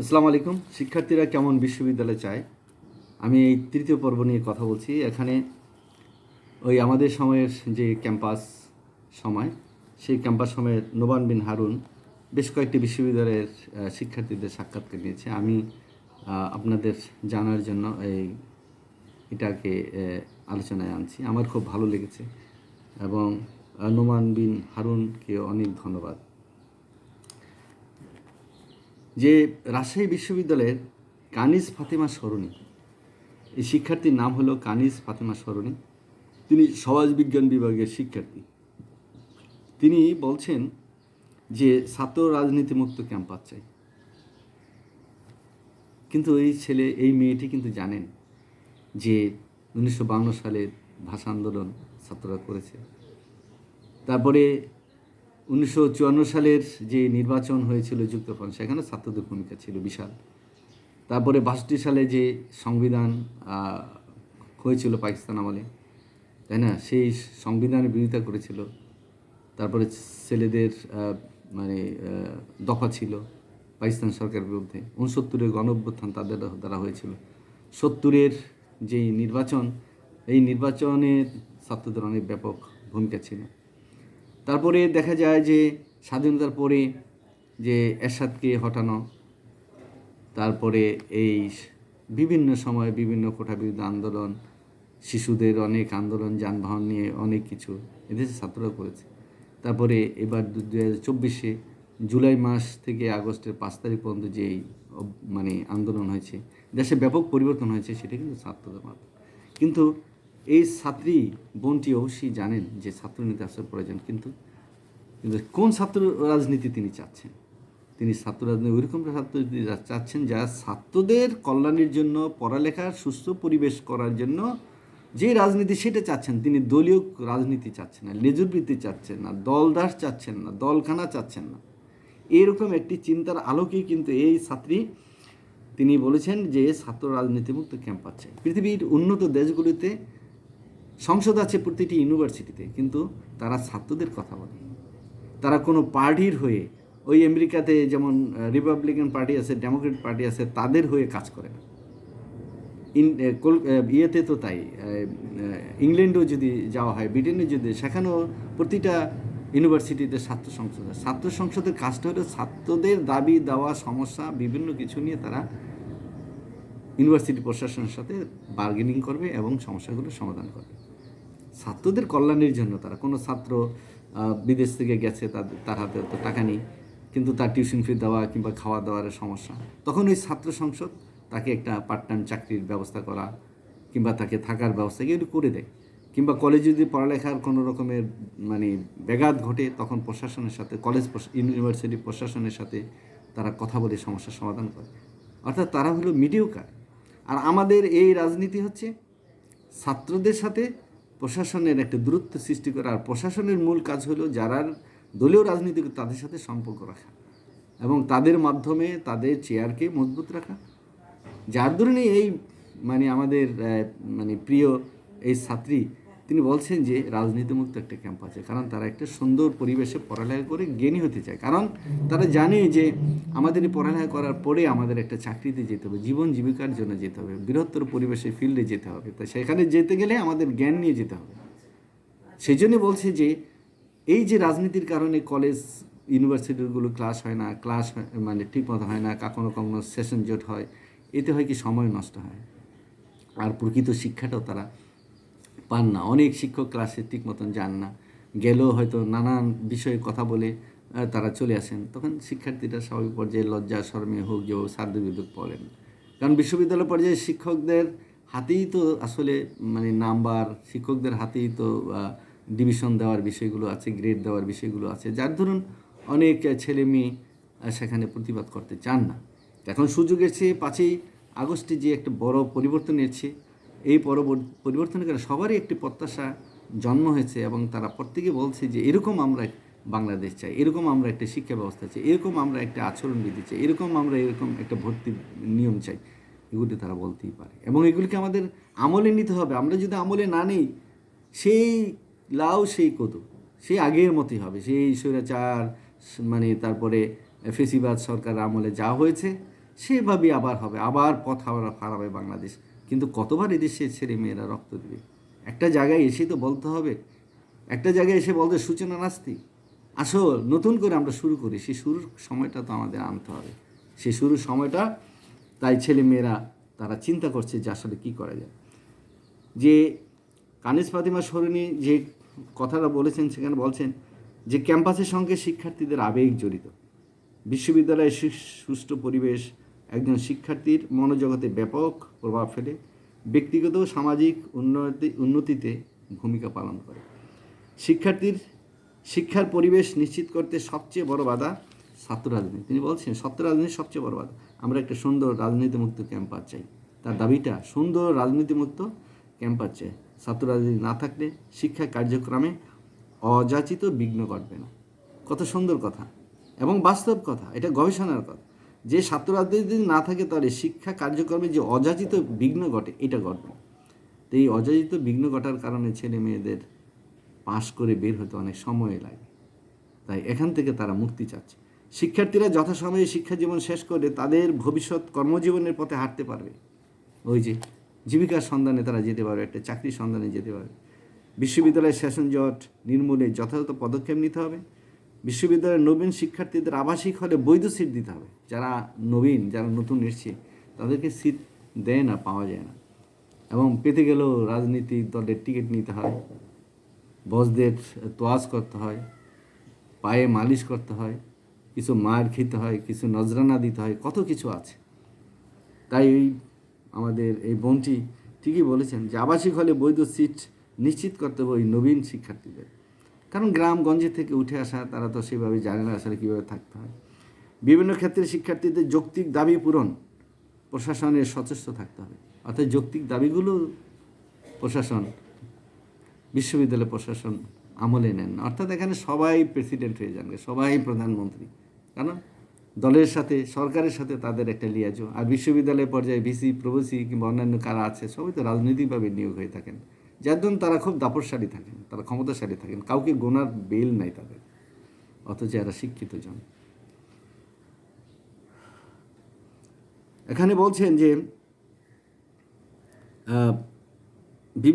আসসালামু আলাইকুম। শিক্ষার্থীরা কেমন বিশ্ববিদ্যালয় চায়? আমি এই তৃতীয় পর্ব নিয়ে কথা বলছি। এখানে ওই আমাদের সময়ের যে ক্যাম্পাস সময়, সেই ক্যাম্পাস সময়ের নোবান বিন হারুন বেশ কয়েকটি বিশ্ববিদ্যালয়ের শিক্ষার্থীদের সাক্ষাৎকার নিয়েছে। আমি আপনাদের জানার জন্য এই এটাকে আলোচনায় আনছি। আমার খুব ভালো লেগেছে এবং নোমান বিন হারুনকে অনেক ধন্যবাদ। যে রাজশাহী বিশ্ববিদ্যালয়ের কানিজ ফাতেমা সরণি, এই শিক্ষার্থীর নাম হলো কানিজ ফাতেমা সরণি। তিনি সমাজবিজ্ঞান বিভাগের শিক্ষার্থী। তিনি বলছেন যে ছাত্র রাজনীতিমুক্ত ক্যাম্পাস চাই। কিন্তু এই ছেলে, এই মেয়েটি কিন্তু জানেন যে উনিশশো বাউন্ন সালে ভাষা আন্দোলন ছাত্ররা করেছে। তারপরে উনিশশো চুয়ান্ন সালের যে নির্বাচন হয়েছিল যুক্তফ্রন্ট, সেখানে ছাত্রদের ভূমিকা ছিল বিশাল। তারপরে বাষট্টি সালে যে সংবিধান হয়েছিল পাকিস্তান আমলে, তাই না? সেই সংবিধানের বিরোধিতা করেছিল। তারপরে ছেলেদের মানে দফা ছিল পাকিস্তান সরকারের বিরুদ্ধে। উনসত্তরের গণ অভ্যুত্থান তাদের দ্বারা হয়েছিল। সত্তরের যে নির্বাচন, এই নির্বাচনে ছাত্রদের অনেক ব্যাপক ভূমিকা ছিল। তারপরে দেখা যায় যে স্বাধীনতার পরে যে এরশাদকে হটানো, তারপরে এই বিভিন্ন সময়ে বিভিন্ন কোটা বিরুদ্ধে আন্দোলন, শিশুদের অনেক আন্দোলন, যানবাহন নিয়ে অনেক কিছু এদেশে ছাত্ররা করেছে। তারপরে এবার দু হাজার চব্বিশে জুলাই মাস থেকে আগস্টের পাঁচ তারিখ পর্যন্ত অব- মানে আন্দোলন হয়েছে, দেশে ব্যাপক পরিবর্তন হয়েছে, সেটা কিন্তু ছাত্রদের মাধ্যমে। কিন্তু এই ছাত্রী বোনটি অবশ্যই জানেন যে ছাত্রনীতি আসার প্রয়োজন, কিন্তু কিন্তু কোন ছাত্র রাজনীতি তিনি চাচ্ছেন? তিনি ছাত্র রাজনীতি, ওইরকম ছাত্রনীতি যা- চাচ্ছেন, যা ছাত্রদের কল্যাণের জন্য, পড়ালেখার সুস্থ পরিবেশ করার জন্য যে রাজনীতি সেটা চাচ্ছেন, তিনি দলীয় রাজনীতি চাচ্ছেন না, লেজুরবৃত্তি চাচ্ছেন না, দলদাস চাচ্ছেন না, দলখানা চাচ্ছেন না। এরকম একটি চিন্তার আলোকেই কিন্তু এই ছাত্রী, তিনি বলেছেন যে ছাত্র রাজনীতিমুক্ত ক্যাম্পাস। চাই পৃথিবীর উন্নত দেশগুলিতে সংসদ আছে প্রতিটি ইউনিভার্সিটিতে, কিন্তু তারা ছাত্রদের কথা বলে। তারা কোনো পার্টির হয়ে, ওই আমেরিকাতে যেমন রিপাবলিকান পার্টি আছে ডেমোক্রেট পার্টি আছে, তাদের হয়ে কাজ করে না। ইন কল- ইয়েতে তো তাই ইংল্যান্ডেও যদি যাওয়া হয়, ব্রিটেনে যদি, সেখানেও প্রতিটা ইউনিভার্সিটিতে ছাত্র সংসদ ছাত্র সংসদের কাজটা হলো ছাত্রদের দাবি, দেওয়া, সমস্যা, বিভিন্ন কিছু নিয়ে তারা ইউনিভার্সিটি প্রশাসনের সাথে বার্গেনিং করবে এবং সমস্যাগুলোর সমাধান করবে। ছাত্রদের কল্যাণের জন্য তারা, কোনো ছাত্র বিদেশ থেকে গেছে তাদের তার হাতে তো টাকা নেই, কিন্তু তার টিউশন ফি দেওয়া কিংবা খাওয়া দাওয়ার সমস্যা, তখন ওই ছাত্র সংসদ তাকে একটা পার্ট টাইম চাকরির ব্যবস্থা করা কিংবা তাকে থাকার ব্যবস্থা এগুলো করে দেয়। কিংবা কলেজে যদি পড়ালেখার কোনো রকমের মানে ব্যাঘাত ঘটে, তখন প্রশাসনের সাথে কলেজ ইউনিভার্সিটি প্রশাসনের সাথে তারা কথা বলে সমস্যার সমাধান করে। অর্থাৎ তারা হলো মিডিওকার আর আমাদের এই রাজনীতি হচ্ছে ছাত্রদের সাথে প্রশাসনের একটা দূরত্ব সৃষ্টি করা। আর প্রশাসনের মূল কাজ হলো যারা দলীয় রাজনীতি তাদের সাথে সম্পর্ক রাখা এবং তাদের মাধ্যমে তাদের চেয়ারকে মজবুত রাখা। যার ধরনের এই মানে আমাদের মানে প্রিয় এই ছাত্রী তিনি বলছেন যে রাজনীতিমুক্ত একটা ক্যাম্প আছে, কারণ তারা একটা সুন্দর পরিবেশে পড়ালেখা করে জ্ঞানী হতে চায়। কারণ তারা জানে যে আমাদের পড়ালেখা করার পরে আমাদের একটা চাকরিতে যেতে হবে, জীবন জীবিকার জন্য যেতে হবে, বৃহত্তর পরিবেশে ফিল্ডে যেতে হবে। তা সেখানে যেতে গেলে আমাদের জ্ঞান নিয়ে যেতে হবে। সেই জন্য বলছে যে এই যে রাজনীতির কারণে কলেজ, ইউনিভার্সিটিগুলো ক্লাস হয় না, ক্লাস মানে ঠিকমতো হয় না, কখনো কখনো সেশন জোট হয়, এতে হয় কি সময় নষ্ট হয়। আর প্রকৃত শিক্ষাটাও তারা পান না। অনেক শিক্ষক ক্লাসে ঠিক মতন যান না। গেলেও হয়তো নানান বিষয়ে কথা বলে তারা চলে আসেন। তখন শিক্ষার্থীরা স্বাভাবিক পর্যায়ে লজ্জা, শর্মে হোক যে সাধ্য বিদ্যুৎ পড়েন। কারণ বিশ্ববিদ্যালয় পর্যায়ে শিক্ষকদের হাতেই তো আসলে মানে নাম্বার, শিক্ষকদের হাতেই তো ডিভিশন দেওয়ার বিষয়গুলো আছে গ্রেড দেওয়ার বিষয়গুলো আছে। যার ধরুন অনেক ছেলে মেয়ে সেখানে প্রতিবাদ করতে চান না। এখন সুযোগ এসেছে পাঁচই আগস্টে যে একটা বড় পরিবর্তন এসেছে এই পরবর্তী পরিবর্তনের কারণে সবারই একটি প্রত্যাশা জন্ম হয়েছে এবং তারা প্রত্যেকে বলছে যে এরকম আমরা বাংলাদেশ চাই, এরকম আমরা একটা শিক্ষা ব্যবস্থা চাই, এরকম আমরা একটা আচরণবিধি চাই, এরকম আমরা এরকম একটা ভর্তি নিয়ম চাই। এগুলি তারা বলতেই পারে এবং এগুলিকে আমাদের আমলে নিতে হবে। আমরা যদি আমলে না নেই, সেই লাউ সেই কদু, সেই আগের মতোই হবে। সেই স্বৈরাচার মানে তারপরে ফেসিবাদ সরকার আমলে যা হয়েছে, সেভাবেই আবার হবে, আবার পথ আবার হারাবে বাংলাদেশ। কিন্তু কতবার এদেশে ছেলে মেয়েরা রক্ত দেবে? একটা জায়গায় এসে তো বলতে হবে। একটা জায়গায় এসে বলতে সূচনা নাস্তি আসো, নতুন করে আমরা শুরু করি। সেই শুরুর সময়টা তো আমাদের আনতে হবে। সেই শুরুর সময়টা, তাই ছেলে মেয়েরা, তারা চিন্তা করছে যে আসলে কী করা যায়। যে কানিস ফাতিমা সরণী যে কথাটা বলেছেন, সেখানে বলছেন যে ক্যাম্পাসের সঙ্গে শিক্ষার্থীদের আবেগ জড়িত। বিশ্ববিদ্যালয়ের সু- সুষ্ঠু পরিবেশ একজন শিক্ষার্থীর মনোজগতে ব্যাপক প্রভাব ফেলে, ব্যক্তিগত সামাজিক উন্নতি, উন্নতিতে ভূমিকা পালন করে। শিক্ষার্থীর শিক্ষার পরিবেশ নিশ্চিত করতে সবচেয়ে বড় বাধা ছাত্র রাজনীতি। তিনি বলছেন, ছাত্র রাজনীতি সবচেয়ে বড় বাধা। আমরা একটা সুন্দর রাজনীতিমুক্ত ক্যাম্পাস চাই। তার দাবিটা, সুন্দর রাজনীতিমুক্ত ক্যাম্পাস চাই। ছাত্র রাজনীতি না থাকলে শিক্ষা কার্যক্রমে অযাচিত বিঘ্ন ঘটবে না। কত সুন্দর কথা এবং বাস্তব কথা, এটা গবেষণার কথা। যে ছাত্র যদি না থাকে তাহলে শিক্ষা কার্যক্রমে যে অযাচিত বিঘ্ন ঘটে, এটা ঘটবে। তো এই অযাচিত বিঘ্ন ঘটার কারণে ছেলে মেয়েদের পাশ করে বের হতে অনেক সময় লাগে। তাই এখান থেকে তারা মুক্তি চাচ্ছে। শিক্ষার্থীরা যথাসময়ে শিক্ষা জীবন শেষ করে তাদের ভবিষ্যৎ কর্মজীবনের পথে হাঁটতে পারবে। ওই যে জীবিকার সন্ধানে তারা যেতে পারবে, একটা চাকরির সন্ধানে যেতে পারবে। বিশ্ববিদ্যালয়ের সেশন জট নির্মূলে যথাযথ পদক্ষেপ নিতে হবে। বিশ্ববিদ্যালয়ের নবীন শিক্ষার্থীদের আবাসিক হলে বৈধ সিট দিতে হবে। যারা নবীন, যারা নতুন এসছে, তাদেরকে সিট দেয় না, পাওয়া যায় না। এবং পেতে গেলেও রাজনীতিক দলের টিকিট নিতে হয়, বসদের তোয়াজ করতে হয়, পায়ে মালিশ করতে হয়, কিছু মার খেতে হয়, কিছু নজরানা দিতে হয়, কত কিছু আছে। তাই আমাদের এই বোনটি ঠিকই বলেছেন যে আবাসিক হলে বৈধ সিট নিশ্চিত করতে হবে ওই নবীন শিক্ষার্থীদের। কারণ গ্রামগঞ্জে থেকে উঠে আসা, তারা তো সেভাবে জানে না আসলে কীভাবে থাকতে হয়। বিভিন্ন ক্ষেত্রে শিক্ষার্থীদের যৌক্তিক দাবি পূরণ প্রশাসনের সচেষ্ট থাকতে হবে। অর্থাৎ যৌক্তিক দাবিগুলো প্রশাসন, বিশ্ববিদ্যালয় প্রশাসন আমলে নেন অর্থাৎ এখানে সবাই প্রেসিডেন্ট হয়ে যান, সবাই প্রধানমন্ত্রী। কারণ দলের সাথে, সরকারের সাথে তাদের একটা লিয়াজো। আর বিশ্ববিদ্যালয় পর্যায়ে ভিসি প্রভুসি কিংবা অন্যান্য কারা আছে, সবাই তো রাজনৈতিকভাবে নিয়োগ হয়ে থাকেন। যার জন্য তারা খুব দাপটশালী থাকেন তারা ক্ষমতাশালী থাকেন কাউকে গোনার বেল নাই তাদের, অথচ এরা শিক্ষিত জন। এখানে বলছেন যে